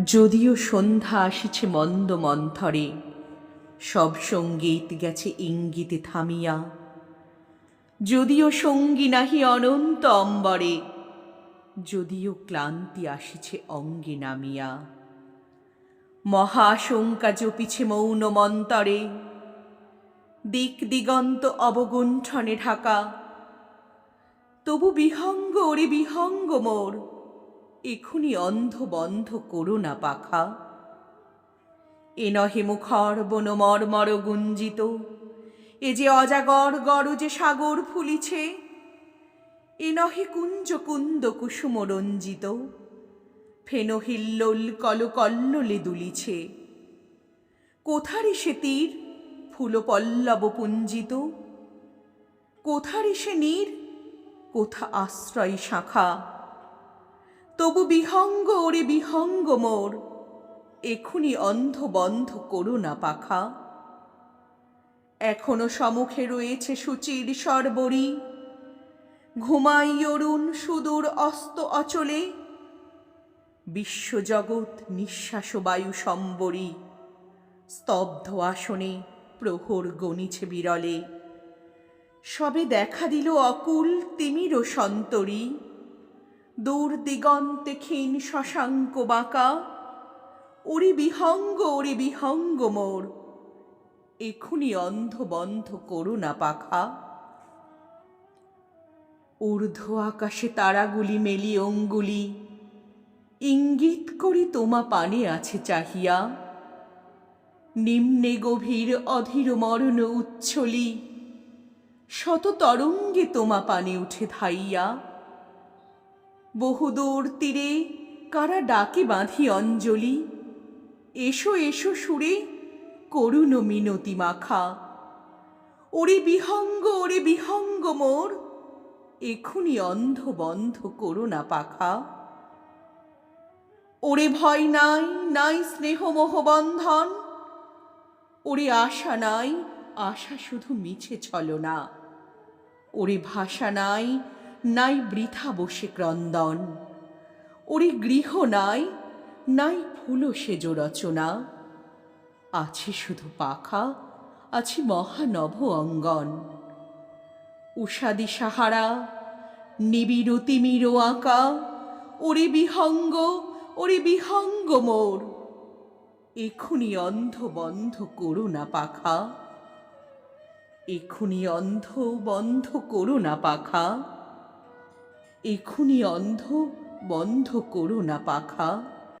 যদিও সন্ধ্যা আসিছে মন্দ মন্থরে, সব সংগীত গেছে ইঙ্গিতে থামিয়া। যদিও সঙ্গী নাহি অনন্ত অম্বরে, যদিও ক্লান্তি আসিছে অঙ্গে নামিয়া। মহাশঙ্কা জপিছে মৌন মন্তরে, দিক দিগন্ত অবগুণ্ঠনে ঢাকা। তবু বিহঙ্গ ওরে বিহঙ্গ মোর এখুনি অন্ধ বন্ধ করো না পাখা। এ নহে মুখর বন মর্মর গুঞ্জিত, এ যে অজাগর গরজে সাগর ফুলিছে, এ নহে কুঞ্জ কুন্দ কুসুম রঞ্জিত, ফেন হিল্লোল কল কল্লোলে দুলিছে। কোথারি সে তীর ফুল পল্লব পুঞ্জিত, কোথারি সে নীর কোথা আশ্রয় শাখা তবু বিহঙ্গ ওরে বিহঙ্গ মোর। এখুনি অন্ধ বন্ধ করো না পাখা। এখনও সমুখে রয়েছে সুচির সরবরি। ঘুমাই অরুণ সুদূর অস্ত অচলে। বিশ্বজগৎ নিঃশ্বাস বায়ু সম্বরী। স্তব্ধ আসনে প্রহর গণিছে বিরলে। সবে দেখা দিল অকুল তিমির সন্তরী। দূর দিগন্তে ক্ষীণ শশাঙ্ক বাঁকা। ওরে বিহঙ্গ ওরে বিহঙ্গ মোর। এখুনি অন্ধ বন্ধ করো না পাখা। ঊর্ধ্ব আকাশে তারাগুলি মেলি অঙ্গুলি। ইঙ্গিত করি তোমা পানে আছে চাহিয়া। নিম্নে গভীর অধীর মরণ উচ্ছলি। শত তরঙ্গে তোমা পানে উঠে ধাইয়া। বহুদূর তীরে কারা ডাকে বাঁধি অঞ্জলি? এসো এসো সুরে, করুণ মিনতি মাখা। ওরে বিহঙ্গ ওরে বিহঙ্গ মোর, এখুনি অন্ধ বন্ধ করো না পাখা। ওরে ভয় নাই নাই স্নেহ মোহবন্ধন ওরে আশা নাই, আশা শুধু মিছে ছলনা ওরে ভাষা নাই নাই বৃথা বসে ক্রন্দন। ওরে গৃহ নাই নাই ফুল সেজ রচনা। আছে শুধু পাখা, আছে মহানভ অঙ্গন। উষাদি সাহারা নিবিড় তিমির আঁকা, ওরে বিহঙ্গ ওরে বিহঙ্গ মোর। এখুনি অন্ধ বন্ধ করো না পাখা। এখুনি অন্ধ বন্ধ করো না পাখা। এখুনি অন্ধ বন্ধ করো না পাখা।